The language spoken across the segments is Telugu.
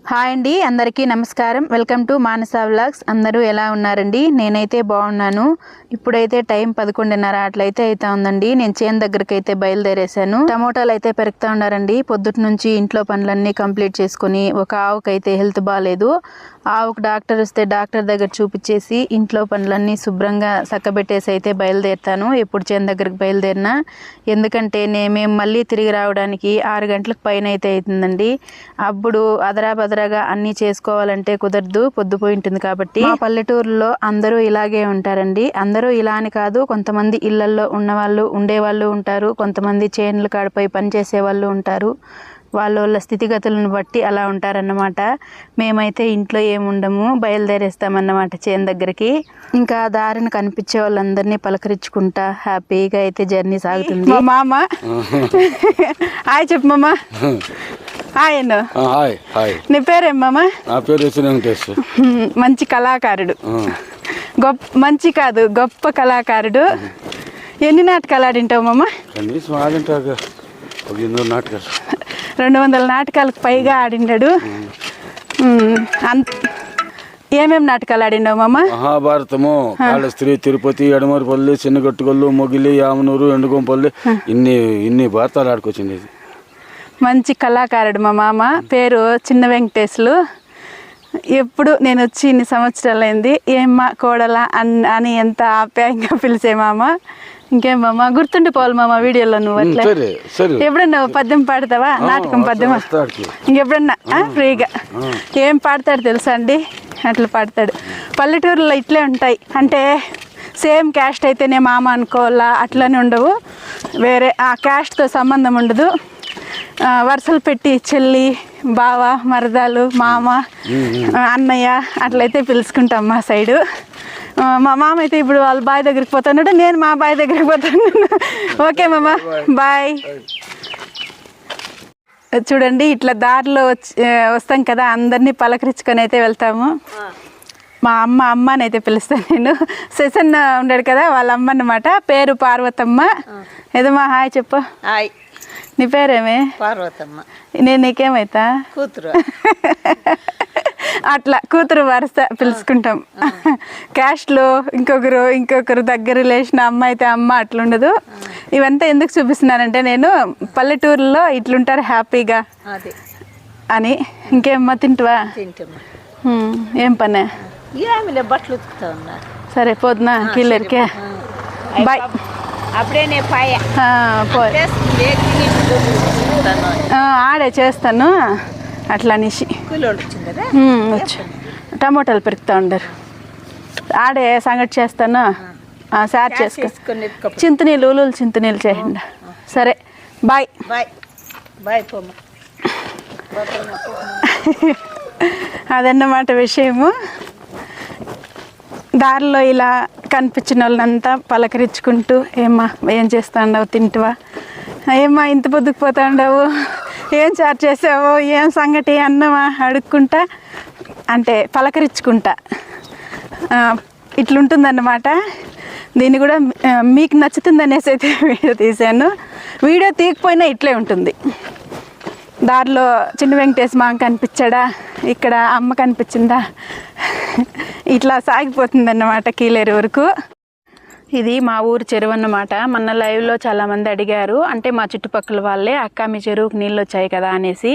హాయ్ అండి అందరికీ నమస్కారం. Welcome to Manasa vlogs. అందరూ ఎలా ఉన్నారండి? నేనైతే బాగున్నాను. ఇప్పుడైతే టైం పదకొండున్నర అట్లయితే అయితే ఉందండి. నేను చేను దగ్గరికి అయితే బయలుదేరేశాను. టమోటాలు అయితే పెరుగుతూ ఉన్నారండి. పొద్దుటి నుంచి ఇంట్లో పనులన్నీ కంప్లీట్ చేసుకుని ఒక ఆవుకైతే హెల్త్ బాగాలేదు ఆవుకు డాక్టర్ వస్తే డాక్టర్ దగ్గర చూపించేసి ఇంట్లో పనులన్నీ శుభ్రంగా చక్కబెట్టేసి అయితే బయలుదేరుతాను. ఎప్పుడు చేను దగ్గరికి బయలుదేరినా. ఎందుకంటే నేను మళ్ళీ తిరిగి రావడానికి ఆరు గంటలకు పైన అయితే అవుతుందండి. అప్పుడు అదరా బదరాగా అన్నీ చేసుకోవాలంటే కుదరదు పొద్దుపోయి ఉంటుంది కాబట్టి. మా పల్లెటూరులో అందరూ ఇలాగే ఉంటారండి. అందరూ ఇలా అని కాదు కొంతమంది ఇళ్ళల్లో ఉన్నవాళ్ళు ఉండేవాళ్ళు ఉంటారు. కొంతమంది చేనుల కాడపై పనిచేసే వాళ్ళు ఉంటారు. వాళ్ళ వాళ్ళ స్థితిగతులను బట్టి అలా ఉంటారన్నమాట. మేమైతే ఇంట్లో ఏముండము బయలుదేరేస్తామన్నమాట చేను దగ్గరికి. ఇంకా దారిని కనిపించే వాళ్ళందరినీ పలకరించుకుంటా హ్యాపీగా అయితే జర్నీ సాగుతుంది. మా మామ. హాయ్ చెప్పు మామ. హాయ్ అన్న హాయ్ హాయ్ నీ పేరేం మామ? నా పేరు వెంకటేష్. మంచి కళాకారుడు. గొప్ప మంచి కాదు గొప్ప కళాకారుడు. ఎన్ని నాటకాలు ఆడింటావు మామ? కనీసం ఒక ఎన్నో నాటకాలు. రెండు వందల నాటకాలకు పైగా ఆడిండాడు అంత ఏమేం నాటకాలు ఆడిండావు మామ? మహాభారతము కాళస్త్రి తిరుపతి ఎడమరిపల్లి చిన్నగట్టుకొల్లు మొగిలి యామనూరు ఎండుగొంపల్లి ఇన్ని ఇన్ని భారతాలు ఆడుకొచ్చింది. మంచి కళాకారుడు మా మామ. పేరు చిన్న వెంకటేశ్లు. ఎప్పుడు నేను వచ్చి ఇన్ని సంవత్సరాలు అయింది ఏమ్మా కోడల అన్ ఎంత ఆప్యాయంగా పిలిచే మామ. ఇంకేం మామ? గుర్తుండిపోవాలి మామ వీడియోలో నువ్వు అట్లా. ఎప్పుడన్నా పద్యం పాడతావా? నాటకం పద్యమా. ఇంకెప్పుడన్నా ఫ్రీగా. ఏం పాడతాడు తెలుసా అండి? అట్లా పాడతాడు. పల్లెటూరులో ఇట్లే ఉంటాయి. అంటే సేమ్ క్యాస్ట్ అయితేనే మామ అనుకోవాలా? అట్లనే ఉండవు. వేరే ఆ క్యాస్ట్తో సంబంధం ఉండదు. వరుసలు పెట్టి చెల్లి బావ మరదాలు మామ అన్నయ్య అట్లయితే పిలుచుకుంటాం మా సైడు. మా మామ అయితే ఇప్పుడు వాళ్ళ బాయ్ దగ్గరికి పోతున్నాడు నేను మా బాయ్ దగ్గరికి పోతాను ఓకే మామ బాయ్. చూడండి ఇట్లా దారిలో వస్తాం కదా అందరినీ పలకరించుకొని అయితే వెళ్తాము. మా అమ్మ అమ్మ అని అయితే పిలుస్తాను నేను. సెసన్ ఉన్నాడు కదా వాళ్ళ అమ్మ అన్నమాట పేరు పార్వతమ్మ. ఏదమ్మా హాయ్ చెప్పు. హాయ్. నీ పేరేమే? పార్వతమ్మ. నేను నీకేమైతా? కూతురు. అట్లా కూతురు వరుస పిలుచుకుంటాం. క్యాస్ట్లో ఇంకొకరు ఇంకొకరు దగ్గర రిలేషన్ అమ్మ అయితే అమ్మ అట్లుండదు. ఇవంతా ఎందుకు చూపిస్తున్నానంటే నేను పల్లెటూరులో ఇట్లుంటారు హ్యాపీగా. అని. ఇంకేమ్మా తింటువా? ఏం పనే? బట్టలు ఉతుకుతా ఉన్నా. సరే పోతున్న కిల్లరికే బాయ్. అప్పుడే ఆడే చేస్తాను. అట్లా అనేసి. టమోటాలు పెరుగుతూ ఉండరు. ఆడే సంగటి చేస్తాను. సార్ చేసుకో. చేసుకొని చింతనీళ్ళు ఉలులు చింతనీళ్ళు చేయండి. సరే. బాయ్. బాయ్. బాయ్ అదన్నమాట విషయము. దారిలో ఇలా కనిపించిన వాళ్ళంతా పలకరించుకుంటూ ఏమ్మా ఏం చేస్తాండవు? తింటువా? ఏమ్మా ఇంత పొద్దుకుపోతాండవు ఏం చార్ చేసావు? ఏం సంగటి? అన్నమా అడుక్కుంటా అంటే పలకరించుకుంటా. ఇట్లుంటుందన్నమాట. దీన్ని కూడా మీకు నచ్చుతుంది అనేసి అయితే వీడియో తీశాను. వీడియో తీయకపోయినా ఇట్లే ఉంటుంది. దారిలో చిన్న వెంకటేశ్ మామ కనిపించాడా? ఇక్కడ అమ్మ కనిపించిందా? ఇట్లా సాగిపోతుంది అన్నమాట కీలేరు వరకు. ఇది మా ఊరు చెరువు అన్నమాట. మొన్న లైవ్లో చాలామంది అడిగారు అంటే మా చుట్టుపక్కల వాళ్ళే అక్క మీ చెరువుకు నీళ్ళు వచ్చాయి కదా అనేసి.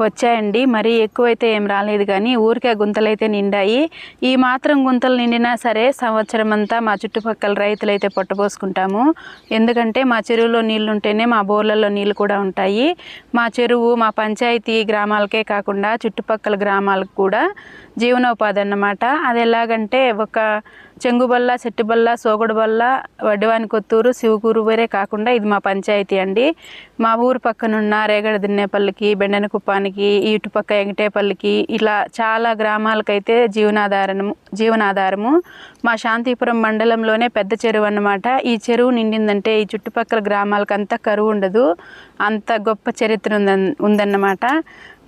వచ్చాయండి. మరీ ఎక్కువైతే ఏం రాలేదు కానీ ఊరికే గుంతలైతే నిండాయి. ఈ మాత్రం గుంతలు నిండినా సరే సంవత్సరం అంతా మా చుట్టుపక్కల రైతులైతే పొట్టపోసుకుంటాము. ఎందుకంటే మా చెరువులో నీళ్ళు ఉంటేనే మా బోర్లలో నీళ్ళు కూడా ఉంటాయి. మా చెరువు మా పంచాయతీ గ్రామాలకే కాకుండా చుట్టుపక్కల గ్రామాలకు కూడా జీవనోపాధి అన్నమాట. అది ఎలాగంటే ఒక చెంగుబల్ల చెట్టుబల్ల సోగుడుబల్ల వడ్డివాని కొత్తూరు శివకూరు వేరే కాకుండా ఇది మా పంచాయతీ అండి. మా ఊరు పక్కనున్న రేగడ దిన్నేపల్లికి బెండన కుప్పానికి ఇటుపక్క ఎంగటేపల్లికి ఇలా చాలా గ్రామాలకైతే జీవనాధారము జీవనాధారము. మా శాంతిపురం మండలంలోనే పెద్ద చెరువు అన్నమాట. ఈ చెరువు నిండిందంటే ఈ చుట్టుపక్కల గ్రామాలకు అంత కరువు ఉండదు. అంత గొప్ప చరిత్ర ఉందన్ ఉందన్నమాట.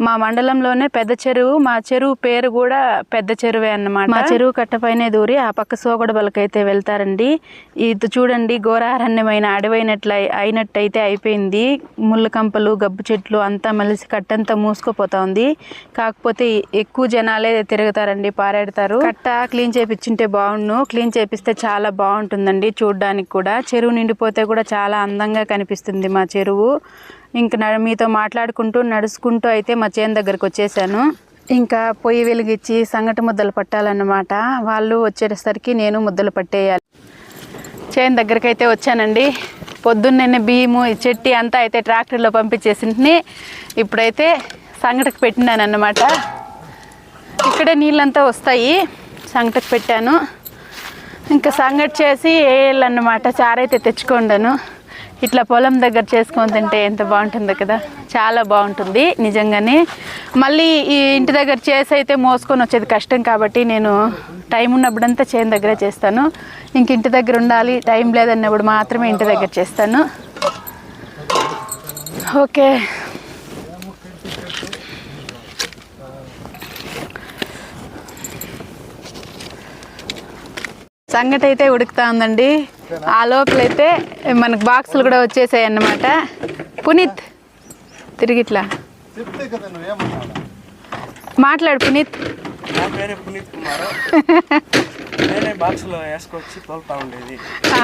మా మండలంలోనే పెద్ద చెరువు. మా చెరువు పేరు కూడా పెద్ద చెరువే అన్నమాట. మా చెరువు కట్టపైనే దూరి ఆ పక్క సోగడబలకైతే వెళ్తారండి. ఇది చూడండి ఘోరారణ్యమైన అడవైనట్లు అయి- అయినట్టయితే అయిపోయింది. ముళ్ళ కంపలు గబ్బు చెట్లు అంతా మలిసి కట్టంతా మూసుకుపోతా ఉంది. కాకపోతే ఎక్కువ జనాలే తిరుగుతారండి పారాడతారు. కట్ట క్లీన్ చేపించుంటే బాగుండు. క్లీన్ చేపిస్తే చాలా బాగుంటుందండి చూడడానికి కూడా. చెరువు నిండిపోతే కూడా చాలా అందంగా కనిపిస్తుంది మా చెరువు. ఇంకా న- మీతో మాట్లాడుకుంటూ నడుచుకుంటూ అయితే మా చేను దగ్గరకు వచ్చేసాను. ఇంకా పొయ్యి వెలిగించి సంగటి ముద్దలు పట్టాలన్నమాట. వాళ్ళు వచ్చేసరికి నేను ముద్దలు పట్టేయాలి. చేను దగ్గరికి అయితే వచ్చానండి. పొద్దున్నే బియ్యము చెట్టి అంతా అయితే ట్రాక్టర్లో పంపించేసింటిని. ఇప్పుడైతే సంగటికి పెట్టినాను అన్నమాట ఇక్కడే నీళ్ళంతా వస్తాయి. సంగటికి పెట్టాను. ఇంకా సంగటి చేసి వేయాలన్నమాట చారైతే తెచ్చుకోండాను. ఇట్లా పొలం దగ్గర చేసుకొని తింటే ఎంత బాగుంటుందో కదా. చాలా బాగుంటుంది నిజంగానే. మళ్ళీ ఈ ఇంటి దగ్గర చేసి అయితే మోసుకొని వచ్చేది కష్టం కాబట్టి నేను టైం ఉన్నప్పుడంతా చేను దగ్గరే చేస్తాను. ఇంక ఇంటి దగ్గర ఉండాలి టైం లేదన్నప్పుడు మాత్రమే ఇంటి దగ్గర చేస్తాను. ఓకే. సంగటి అయితే ఉడుకుతా ఉందండి. ఆ లోపలైతే మనకు బాక్సులు కూడా వచ్చేసాయి అన్నమాట. పునీత్ కదా నువ్వేమన్నావు మాట్లాడు పునీత్. నా పేరే పునీత్ కుమార్. నేనే బాక్స్లో వేసుకొచ్చి తోలుతా ఉండేది. ఆ,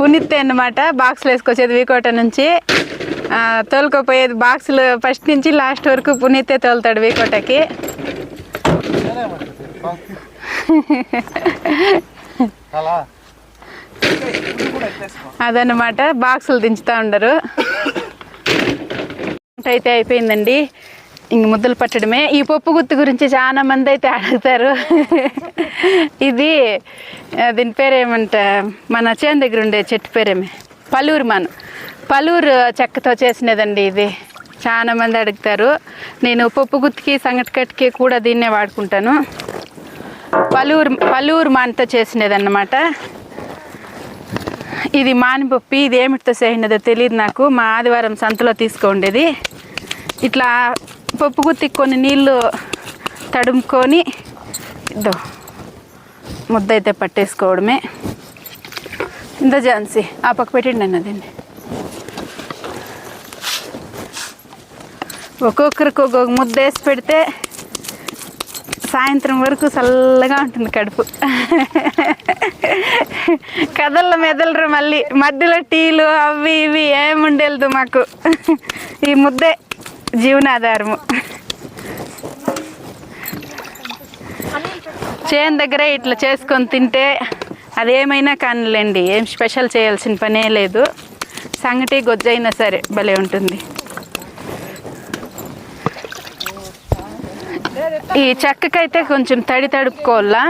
పునీత్ అన్నమాట బాక్సులు వేసుకొచ్చేది వీకోట నుంచి. ఆ, తోలుకోపోయేది బాక్సులు ఫస్ట్ నుంచి లాస్ట్ వరకు పునీతే తోలుతాడు వీకోటకి. అలా అదనమాట బాక్సులు దించుతూ ఉండరు. అయితే అయిపోయిందండి. ఇంక ముద్దలు పట్టడమే. ఈ పప్పు గుత్తి గురించి చాలా మంది అయితే అడుగుతారు. ఇది దీని పేరేమంట మన చేను దగ్గర ఉండే చెట్టు పేరేమి? పలూరు మన. పలూరు చెక్కతో చేసినదండి ఇది. చాలా మంది అడుగుతారు. నేను పప్పు గుత్తికి సంగటి కట్టుకి కూడా దీన్నే వాడుకుంటాను. పలూరు పలూరు మాన్తో చేసినదన్నమాట. ఇది మానిపప్పు ఇది ఏమిటితో చేసినదో తెలియదు నాకు. మా ఆదివారం సంతలో తీసుకోండేది. ఇట్లా పప్పు గుత్తికి కొన్ని నీళ్ళు తడుముకొని ఇద్దో ముద్ద అయితే పట్టేసుకోవడమే. ఇంత ఝాన్సీ. ఆ పక్క పెట్టండి దీన్ని. ఒక్కొక్కరికి ఒక్కొక్క ముద్ద వేసి పెడితే సాయంత్రం వరకు చల్లగా ఉంటుంది కడుపు. కదల మెదలరు మళ్ళీ. మధ్యలో టీలు అవి ఇవి ఏముండేది మాకు. ఈ ముద్దే జీవనాధారము. చేను దగ్గర ఇట్లా చేసుకొని తింటే అదేమైనా కానిలేండి. ఏం స్పెషల్ చేయాల్సిన పనే లేదు. సంగటి గొజ్జైనా సరే భలే ఉంటుంది. ఈ చెక్కకైతే కొంచెం తడి తడుపుకోవాలా?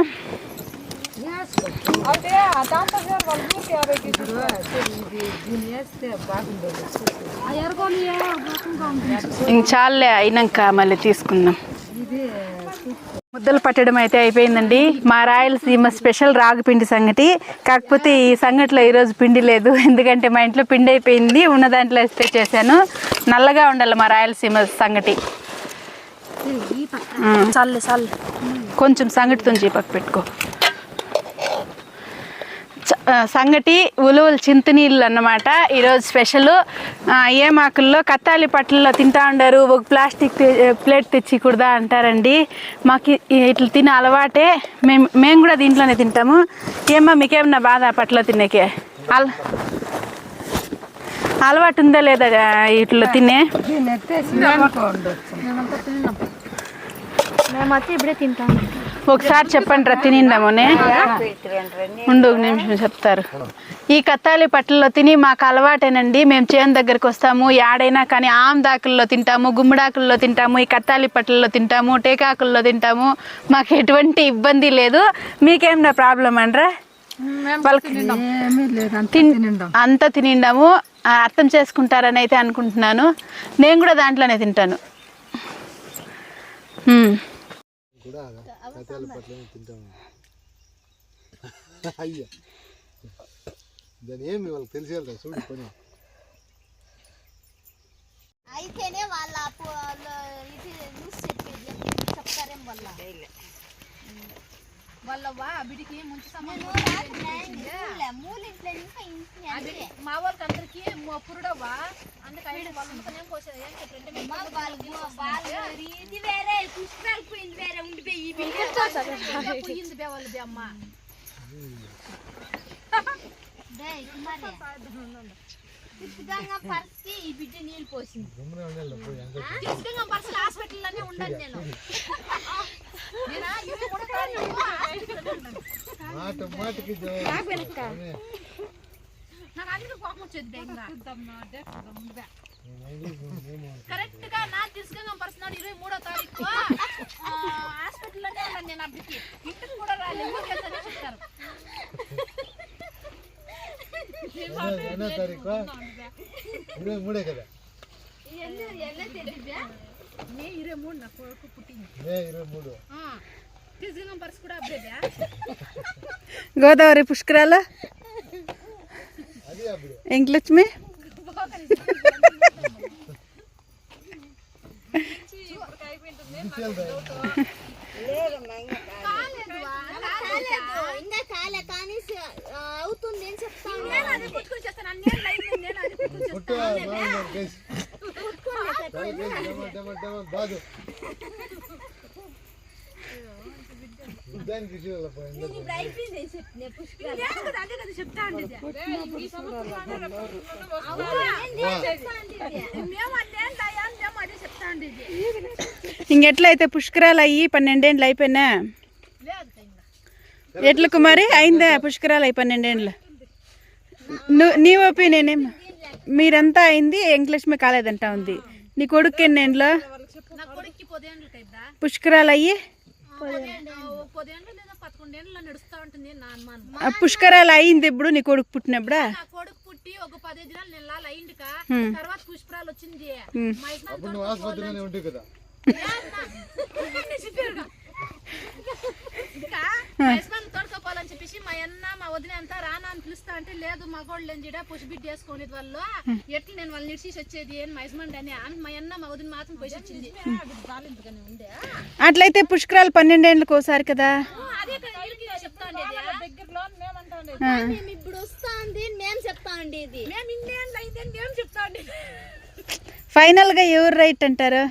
ఇంక చాలే అయినాక మళ్ళీ తీసుకుందాం. ముద్దలు పట్టడం అయితే అయిపోయిందండి. మా రాయలసీమ స్పెషల్ రాగి పిండి సంగటి. కాకపోతే ఈ సంగటిలో ఈరోజు పిండి లేదు. ఎందుకంటే మా ఇంట్లో పిండి అయిపోయింది. ఉన్న దాంట్లో వేస్తే చేశాను. నల్లగా ఉండాలి మా రాయలసీమ సంగటి. చాలే చాలే కొంచెం సంగటితో తుంచి పెట్టుకో. చ- సంగటి ఉలువలు చింతనీళ్ళు అన్నమాట. ఈరోజు స్పెషల్. మాకుల్లో కత్తాలి పట్లలో తింటా ఉండరు. ఒక ప్లాస్టిక్ ప్లేట్ తెచ్చి కుడదా అంటారండి. మాకు ఇట్లా తినే అలవాటే. మేము మేము కూడా దీంట్లోనే తింటాము. ఏమో మీకేమన్నా బాధ పట్ల తినేకే? అల్ అలవాటు ఉందా లేదా ఇట్లా తినే? ఇప్పుడే తింటాము ఒకసారి చెప్పండి రా తినిందామోనే. ఉండు ఒక నిమిషం చెప్తారు. ఈ కత్తాలి పట్లలో తిని మాకు అలవాటేనండి. మేము చేను దగ్గరికి వస్తాము యాడైనా కానీ ఆమ్దాకుల్లో తింటాము గుమ్మడాకుల్లో తింటాము ఈ కత్తాలి పట్లలో తింటాము టేకాకుల్లో తింటాము. మాకు ఎటువంటి ఇబ్బంది లేదు. మీకేమన్నా ప్రాబ్లం అండ్రా? వాళ్ళకి అంతా తినిండాము అర్థం చేసుకుంటారని అయితే అనుకుంటున్నాను. నేను కూడా దాంట్లోనే తింటాను. హ్మ్. కూడా కథాల పట్ల తింటాము అయ్యా దాని ఏమి వాళ్ళకి తెలిసి వెళ్తారు చూడు పని అయితేనే వాళ్ళ అప్పు- వాళ్ళు ఇది మా వాళ్ళకి అందరికి పురుడవ్వా అందుకని వాళ్ళ పోసేది? ఏం చెప్పంటే ఇది వేరే పుష్పాలు పోయింది వేరే ఉండిపోయి పోయింది బే వాళ్ళు బే అమ్మ? పరిస్థితి ఈ బిడ్డ నీళ్ళు పోసింది. హాస్పిటల్లోనే ఉండను నేను. మాట మాటకి కరెక్ట్గా నా తీసుకుగా పర్సనల్ ఇరవై మూడో తారీఖు. ఆ, హాస్పిటల్లోనే ఉన్నాను నేను అప్పటికి ఇంటికి కూడా రాలేదు. చెప్తారు. ఎన్నో తారీఖు ఇరవై మూడే కదా? మే ఇరవై మూడు నా కొడుకు పుట్టింది. మే ఇరవై మూడు తీసుకుగా పర్స్ కూడా అప్పుడే గోదావరి పుష్కరాల ఎంకలక్ష్మి ఇంకా కాలే కానీ అవుతుంది ఇంకెట్లయితే పుష్కరాలు అయ్యి పన్నెండేండ్లు అయిపోయినా? లేదు ఇంకా ఎట్ల కుమారి అయిందా పుష్కరాలు అయి పన్నెండేండ్లు? నీ ఒపీనియన్ ఏం? మీరంతా అయింది ఎంకలక్ష్మి కాలేదంటా ఉంది. నీ కొడుకు ఎన్నేండ్లు పుష్కరాలు అయ్యి? నడుస్తా ఉంటుంది నా అనుమానం ఆ పుష్కరాలు అయింది ఇప్పుడు నీ కొడుకు పుట్టినప్పుడా? నా కొడుకు పుట్టి ఒక పదిహేను దినాలు నెలలు అయిందిక తర్వాత పుష్పరాలు వచ్చింది. మా యజమాని అప్పుడు నువ్వు ఆసుపత్రిలోనే ఉంటావు కదా? చెప్పారుగా. ఇంకా మా యజమాని తోడుకోపోవాలని చెప్పేసి మా అన్న మా వదిన అంతా రానా అని పిలుస్తా అంటే లేదు మా గోళ్ళు ఎంజిడ పుష్బిడ్ చేసుకునే వాళ్ళు ఎట్లా నేను వాళ్ళని నిడిచేసి వచ్చేది? అని మా యజమాని అని అని మా అన్న మా వదిన మాత్రం పోసి వచ్చింది అట్లయితే పుష్కరాలు పన్నెండేండ్లకు ఒకసారి కదా? అదే చెప్తా ఉండేది. ఇప్పుడు వస్తా ఉంది మేము చెప్తా ఉండేది. మేము ఇన్నేళ్ళు అయితే మేము చెప్తా ఉండేది. ఫైనల్గా ఎవరు రైట్ అంటారు?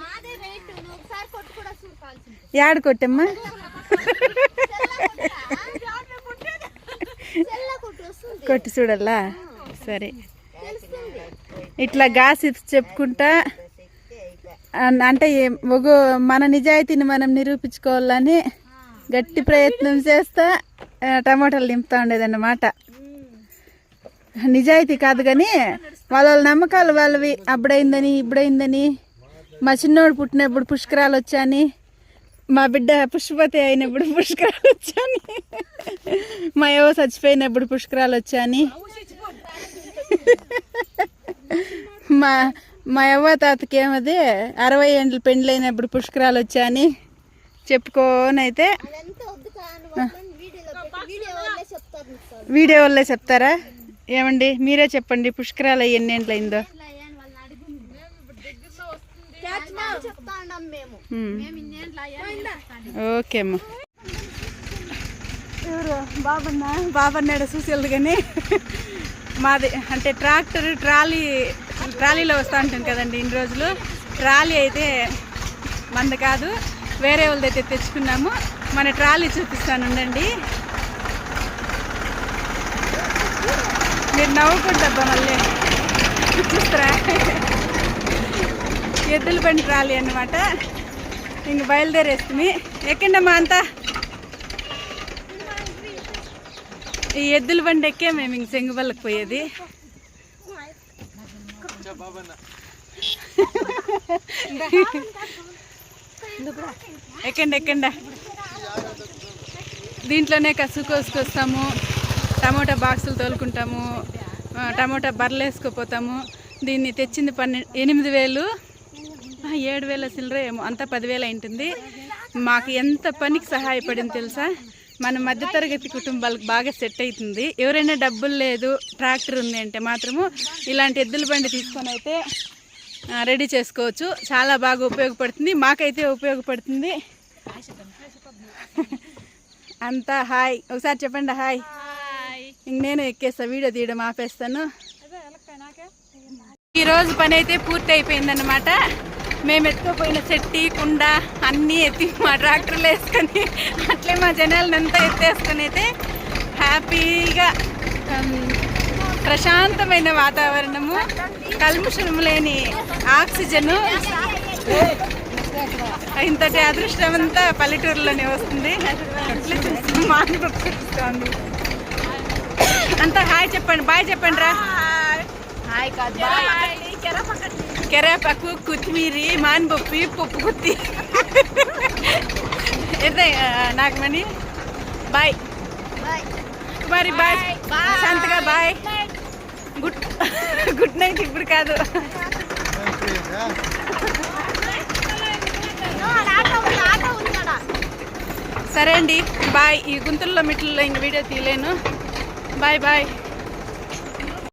మాదే రేట్. నువ్వు ఒకసారి కొట్టు కూడా చూడాల్సింది యాడ కొట్టమ్మా? కొట్టు వస్తుంది కొట్టి చూడాలా సరే ఇట్లా గాసిప్స్ చెప్పుకుంటా. అంటే ఏం- ఒక మన నిజాయితీని మనం నిరూపించుకోవాలని గట్టి ప్రయత్నం చేస్తా టమాటాలు నింపుతా ఉండేదన్నమాట. నిజాయితీ కాదు కానీ వాళ్ళ నమ్మకాలు వాళ్ళవి. అప్పుడైందని ఇప్పుడైందని. మా చిన్నోడు పుట్టినప్పుడు పుష్కరాలు వచ్చాని. మా బిడ్డ పుష్పతి అయినప్పుడు పుష్కరాలు వచ్చాని మా ఏవో చచ్చిపోయినప్పుడు పుష్కరాలు వచ్చాని మా మా అవ్వ తాతకి ఏమది? అరవై ఏండ్లు పెండ్లైనప్పుడు పుష్కరాలు వచ్చాని చెప్పుకోనైతే. వీడియో వల్లే చెప్తారా? ఏమండి? మీరే చెప్పండి పుష్కరాలు ఎన్ని ఏండ్లు అయిందో చెప్తా ఉన్నాం మేము ఉమ్. మేము ఇన్నేంట్లో అయ్యా ఓకే అమ్మ. ఎవరు? బాబన్న? బాబన్నాడు చూసేది కానీ. మాది అంటే ట్రాక్టర్ ట్రాలీ ట్రాలీలో వస్తూ ఉంటుంది కదండి ఇన్ని రోజులు. ట్రాలీ అయితే మంద కాదు. వేరే వాళ్ళదైతే తెచ్చుకున్నాము. మన ట్రాలీ చూపిస్తాను ఉండండి. మీరు నవ్వుకుంటాబ్బా మళ్ళీ. ఎద్దుల బండి రాలి అన్నమాట. ఇంక బయలుదేరేస్తుంది. ఎక్కండమ్మా అంతా. ఈ ఎద్దుల బండి ఎక్కే మేము ఇంక చెంగుబల్లకి పోయేది. ఎక్కండి ఎక్కండి. దీంట్లోనే కసు కోసుకొస్తాము టమోటా బాక్సులు తోలుకుంటాము. టమోటా బర్రెలు వేసుకుపోతాము. దీన్ని తెచ్చింది పన్నెండు ఎనిమిది వేలు. ఏడు వేల సిల్లర అంతా పదివేలు అయింటుంది. మాకు ఎంత పనికి సహాయపడింది తెలుసా? మన మధ్యతరగతి కుటుంబాలకు బాగా సెట్ అవుతుంది ఎవరైనా డబ్బులు లేదు ట్రాక్టర్ ఉంది అంటే మాత్రము ఇలాంటి ఎద్దుల బండి తీసుకొని అయితే రెడీ చేసుకోవచ్చు. చాలా బాగా ఉపయోగపడుతుంది. మాకైతే ఉపయోగపడుతుంది. అంతా హాయ్. ఒకసారి చెప్పండి హాయ్. ఇంక నేను ఎక్కేస్తా వీడియో తీయడం ఆపేస్తాను. ఈరోజు పని అయితే పూర్తి అయిపోయిందన్నమాట మేము ఎత్తుకుపోయిన చెట్టి కుండ అన్నీ ఎత్తి మా ట్రాక్టర్లు వేసుకొని అట్లే మా జనాలను అంతా ఎత్తేసుకొని అయితే హ్యాపీగా ప్రశాంతమైన వాతావరణము కల్ముషం లేని ఆక్సిజను. ఇంతటి అదృష్టం అంతా పల్లెటూరులోనే వస్తుంది. అట్లే చూస్తూ మాకు అంతా హాయ్ చెప్పండి బాయ్ చెప్పండి రా కాదు బాయ్. కరేపాకు కొత్తిమీరి మానిపప్పు పప్పు గుత్తి ఎదే నాకు మని బాయ్. కుమారి బాయ్. శాంతగా బాయ్. గుడ్ గుడ్ నైట్ ఇప్పుడు కాదు. సరే అండి బాయ్. ఈ గుంతల్లో మిట్లలో ఇంక వీడియో తీయలేను. Bye bye.